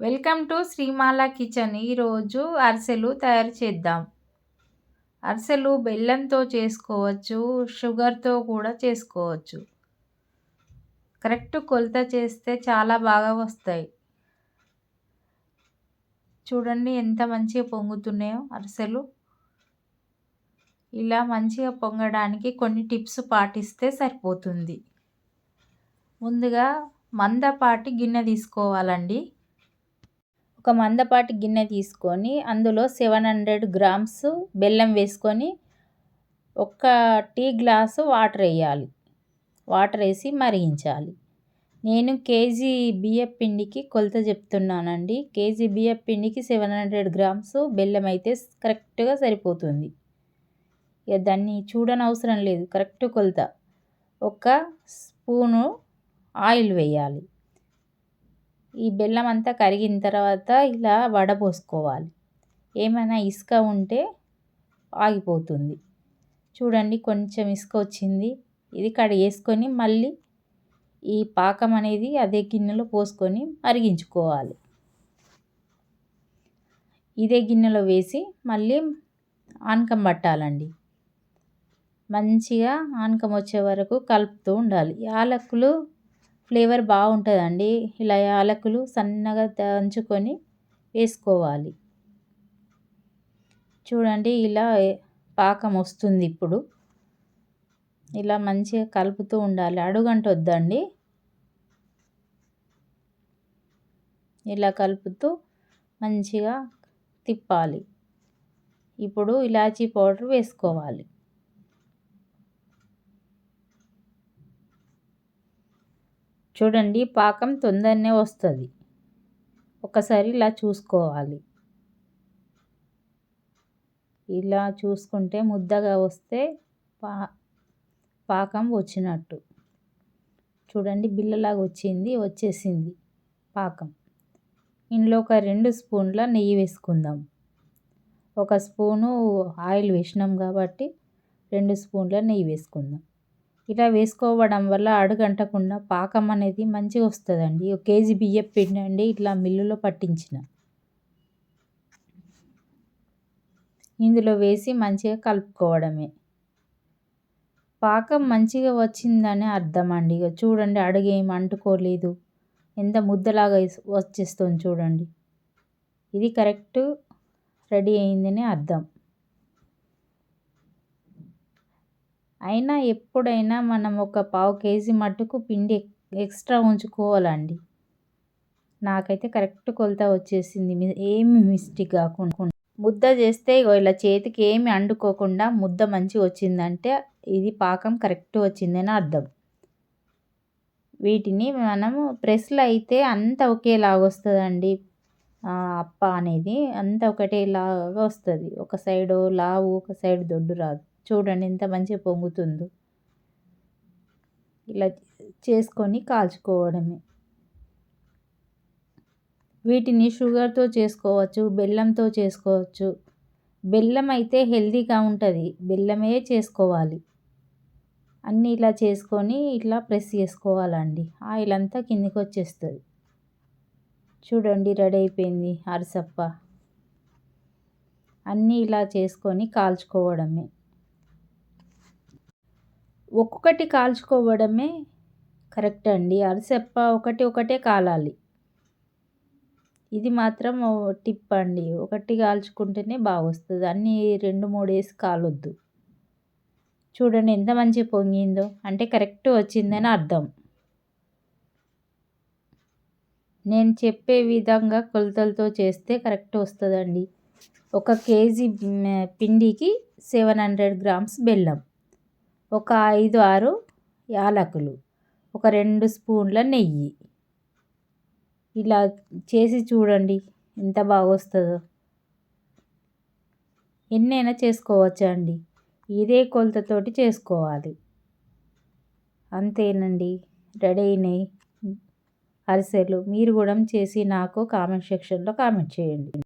Welcome to శ్రీమాల kitchen. ఈరోజు అరిసెలు తయారు చేద్దాం. అరిసెలు బెల్లంతో చేసుకోవచ్చు షుగర్తో కూడా చేసుకోవచ్చు. కరెక్ట్ కొలత చేస్తే చాలా బాగా వస్తాయి. చూడండి ఎంత మంచిగా పొంగుతున్నాయో అరిసెలు. ఇలా మంచిగా పొంగడానికి కొన్ని టిప్స్ పాటిస్తే సరిపోతుంది. ముందుగా మందపాటి గిన్నె తీసుకోవాలండి. ఒక మందపాటి గిన్నె తీసుకొని అందులో సెవెన్ హండ్రెడ్ గ్రామ్స్ బెల్లం వేసుకొని ఒక టీ గ్లాసు వాటర్ వేయాలి. వాటర్ వేసి మరిగించాలి. నేను కేజీ బియ్యం పిండికి కొలత చెప్తున్నానండి. కేజీ బియ్యం పిండికి సెవెన్ హండ్రెడ్ గ్రామ్స్ బెల్లం అయితే కరెక్ట్గా సరిపోతుంది. ఇక దాన్ని చూడనవసరం లేదు. కరెక్ట్ కొలత. ఒక స్పూను ఆయిల్ వేయాలి. ఈ బెల్లం అంతా కరిగిన తర్వాత ఇలా వడపోసుకోవాలి ఏమైనా ఇసుక ఉంటే ఆగిపోతుంది. చూడండి కొంచెం ఇసుక వచ్చింది. ఇది కడిగేసుకొని మళ్ళీ ఈ పాకం అనేది అదే గిన్నెలో పోసుకొని మరిగించుకోవాలి. ఇదే గిన్నెలో వేసి మళ్ళీ ఆనకం పట్టాలండి. మంచిగా ఆనకం వచ్చే వరకు కలుపుతూ ఉండాలి. యాలకులు ఫ్లేవర్ బాగుంటుందండి. ఇలా యాలకులు సన్నగా దంచుకొని వేసుకోవాలి. చూడండి ఇలా పాకం వస్తుంది ఇప్పుడు. ఇలా మంచిగా కలుపుతూ ఉండాలి. అడుగంట వద్దండి ఇలా కలుపుతూ మంచిగా తిప్పాలి. ఇప్పుడు ఇలాచీ పౌడర్ వేసుకోవాలి. చూడండి పాకం తొందరనే వస్తుంది. ఒకసారి ఇలా చూసుకోవాలి. ఇలా చూసుకుంటే ముద్దగా వస్తే పా పాకం వచ్చినట్టు. చూడండి బిల్లలాగా వచ్చింది వచ్చేసింది పాకం. ఇందులో ఒక రెండు స్పూన్ల నెయ్యి వేసుకుందాం. ఒక స్పూను ఆయిల్ వేసినాం కాబట్టి రెండు స్పూన్ల నెయ్యి వేసుకుందాం. ఇలా వేసుకోవడం వల్ల అడుగంటకుండా పాకం అనేది మంచిగా వస్తుందండి. ఒక కేజీ బియ్యం పిండి అండి ఇట్లా మిల్లులో పట్టించిన. ఇందులో వేసి మంచిగా కలుపుకోవడమే. పాకం మంచిగా వచ్చిందని అర్థం అండి ఇక చూడండి అడుగేం అంటుకోలేదు. ఎంత ముద్దలాగా వచ్చేస్తుంది చూడండి. ఇది కరెక్ట్ రెడీ అయిందని అర్థం. అయినా ఎప్పుడైనా మనం ఒక పావు కేజీ మట్టుకు పిండి ఎక్స్ట్రా ఉంచుకోవాలండి. నాకైతే కరెక్ట్ కొలత వచ్చేసింది. ఏమి మిస్టేక్ కాకుండా. ముద్ద చేస్తే ఇలా చేతికి ఏమి అండుకోకుండా ముద్ద మంచిగా వచ్చిందంటే ఇది పాకం కరెక్ట్ వచ్చిందని అర్థం. వీటిని మనము ప్రెస్లో అయితే అంత ఒకేలాగా వస్తుందండి. అప్ప అనేది అంత ఒకటేలాగా వస్తుంది. ఒక సైడు లావు ఒక సైడ్ దొడ్డు రాదు. చూడండి ఎంత మంచిగా పొంగుతుందో. ఇలా చేసుకొని కాల్చుకోవడమే. వీటిని షుగర్తో చేసుకోవచ్చు బెల్లంతో చేసుకోవచ్చు. బెల్లం అయితే హెల్తీగా ఉంటుంది బెల్లమే చేసుకోవాలి. అన్నీ ఇలా చేసుకొని ఇట్లా ప్రెస్ చేసుకోవాలండి. ఆయిల్ అంతా కిందికి వచ్చేస్తుంది. చూడండి రెడీ అయిపోయింది అరిసప్ప. అన్నీ ఇలా చేసుకొని కాల్చుకోవడమే. ఒక్కొక్కటి కాల్చుకోవడమే కరెక్ట్ అండి. అరిసెప్ప ఒకటి ఒకటే కాలాలి. ఇది మాత్రం టిప్ అండి. ఒకటి కాల్చుకుంటేనే బాగా వస్తుంది అన్నీ రెండు మూడు వేసి కాలొద్దు. చూడండి ఎంత మంచి పొంగిందో. అంటే కరెక్ట్ వచ్చిందని అర్థం. నేను చెప్పే విధంగా కొలతలతో చేస్తే కరెక్ట్ వస్తుందండి. ఒక కేజీ పిండికి సెవెన్ హండ్రెడ్ గ్రామ్స్ బెల్లం. ఒక ఐదు ఆరు యాలకులు ఒక రెండు స్పూన్ల నెయ్యి. ఇలా చేసి చూడండి ఎంత బాగా వస్తుందో ఎన్నైనా చేసుకోవచ్చా అండి ఇదే కొలతతోటి చేసుకోవాలి. అంతేనండి. రెడీ అయినాయి అరిసెలు. మీరు కూడా చేసి నాకు కామెంట్ సెక్షన్లో కామెంట్ చేయండి.